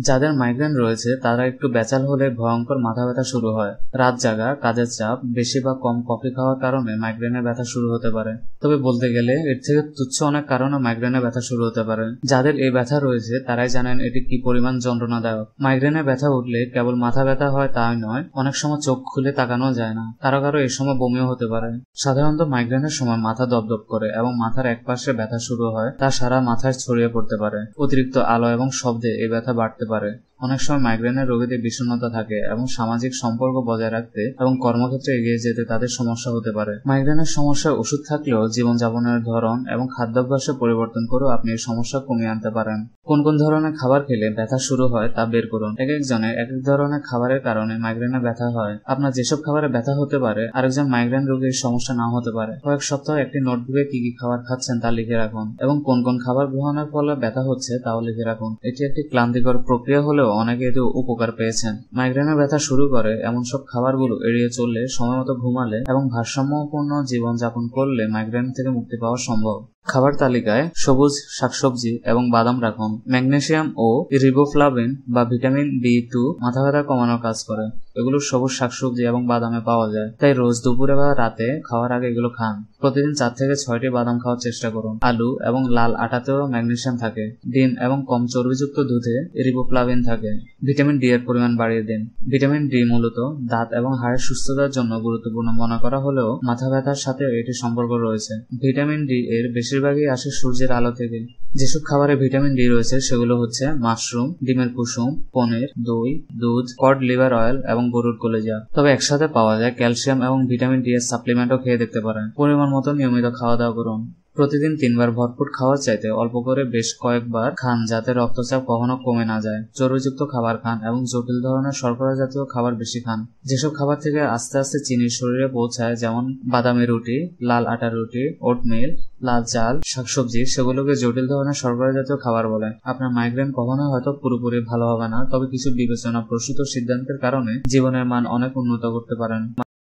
যাদের মাইগ্রেন রয়েছে, তারা একটু বেচাল হলে ভয়ঙ্কর মাথা ব্যথা শুরু হয়। রাত জাগা, কাজের চাপ, বেশি বা কম কফি খাওয়ার কারণে মাইগ্রেনের ব্যথা শুরু হতে পারে। তবে বলতে গেলে, এর থেকে তুচ্ছ অনেক কারণে মাইগ্রেনের ব্যথা শুরু হতে পারে। যাদের এই ব্যথা রয়েছে, তারাই জানেন এটি কি পরিমাণ যন্ত্রণাদায়ক। মাইগ্রেনের ব্যথা উঠলে কেবল মাথা ব্যথা হয় তাই নয়, অনেক সময় চোখ খুলে তাকানো যায় না। কারও কারও এই সময় বমিও হতে পারে। সাধারণত মাইগ্রেনের সময় মাথা দপদপ করে এবং মাথার এক পাশে ব্যথা শুরু হয়, তা সারা মাথায় ছড়িয়ে পড়তে পারে। অতিরিক্ত আলো এবং শব্দে এই ব্যথা বাড়তে পারে অনেক সময় মাইগ্রেনের রোগীদের বিষণ্ণতা থাকে এবং সামাজিক সম্পর্ক বজায় রাখতে এবং কর্মক্ষেত্রে এগিয়ে যেতে তাদের সমস্যা হতে পারে। মাইগ্রেনের সমস্যার ওষুধ থাকলেও জীবনযাপনের ধরন এবং খাদ্যাভ্যাসে পরিবর্তন করেও আপনি এই সমস্যা কমিয়ে আনতে পারেন। কোন কোন ধরনের খাবার খেলে ব্যথা শুরু হয় তা বের করুন। এক একজনের এক এক ধরনের খাবারের কারণে মাইগ্রেনে ব্যথা হয়। আপনার যেসব খাবারে ব্যথা হতে পারে, আরেকজন মাইগ্রেন রোগীর সমস্যা নাও হতে পারে। কয়েক সপ্তাহ একটি নোটবুকে কি কি খাবার খাচ্ছেন তা লিখে রাখুন এবং কোন কোন খাবার গ্রহণের ফলে ব্যথা হচ্ছে তাও লিখে রাখুন। এটি একটি ক্লান্তিকর প্রক্রিয়া হলেও অনেকে এতে উপকার পেয়েছেন। মাইগ্রেনের ব্যথা শুরু করে, এমন সব খাবারগুলো এড়িয়ে চললে সময় মতো ঘুমালে এবং ভারসাম্যপূর্ণ জীবন যাপন করলে মাইগ্রেন থেকে মুক্তি পাওয়া সম্ভব। খাবার তালিকায় সবুজ শাকসবজি এবং বাদাম রাখুন। ম্যাগনেশিয়াম ও রিবোফ্লাভিন বা ভিটামিন বি টু মাথা ব্যথা কমানোর কাজ করে। এগুলো সবুজ শাকসবজি এবং বাদামে পাওয়া যায়। তাই রোজ দুপুরে বা রাতে খাওয়ার আগে এগুলো খান। প্রতিদিন চার থেকে ছয়টি বাদাম খাওয়ার চেষ্টা করুন। আলু এবং লাল আটাতেও ম্যাগনেশিয়াম থাকে। ডিম এবং কম চর্বিযুক্ত দুধে রিবোপ্লাভিন থাকে। ভিটামিন ডি এর পরিমাণ বাড়িয়ে দিন। ভিটামিন ডি মূলত দাঁত এবং হাড়ের সুস্থতার জন্য গুরুত্বপূর্ণ মনে করা হলেও মাথা ব্যথার সাথেও এটি সম্পর্ক রয়েছে। ভিটামিন ডি এর বেশিরভাগই আসে সূর্যের আলো থেকে। যেসব খাবারে ভিটামিন ডি রয়েছে, সেগুলো হচ্ছে মাশরুম, ডিমের কুসুম, পনির, দই, দুধ, কড লিভার অয়েল এবং গরুর কলেজা। তবে একসাথে পাওয়া যায় ক্যালসিয়াম এবং ভিটামিন ডি এর সাপ্লিমেন্টও খেয়ে দেখতে পারেন। পরিমাণ মতো নিয়মিত খাওয়া দাওয়া করুন। প্রতিদিন তিনবার ভরপুর খাওয়ার চাইতে অল্প করে বেশ কয়েকবার খান যাতে রক্তচাপ কখনো কমে না যায়। চর্বিযুক্ত খাবার খান এবং জটিল ধরনের শর্করা জাতীয় খাবার বেশি খান। যেসব খাবার থেকে আস্তে আস্তে চিনি শরীরে পৌঁছায়, যেমন বাদামি রুটি, লাল আটা রুটি, ওটমিল, লাল চাল, শাকসবজি, সেগুলোকে জটিল ধরনের শর্করা জাতীয় খাবার বলে। আপনার মাইগ্রেন কখনো হয়তো পুরোপুরি ভালো হবে না, তবে কিছু বিবেচনা প্রসূত সিদ্ধান্তের কারণে জীবনের মান অনেক উন্নত করতে পারেন।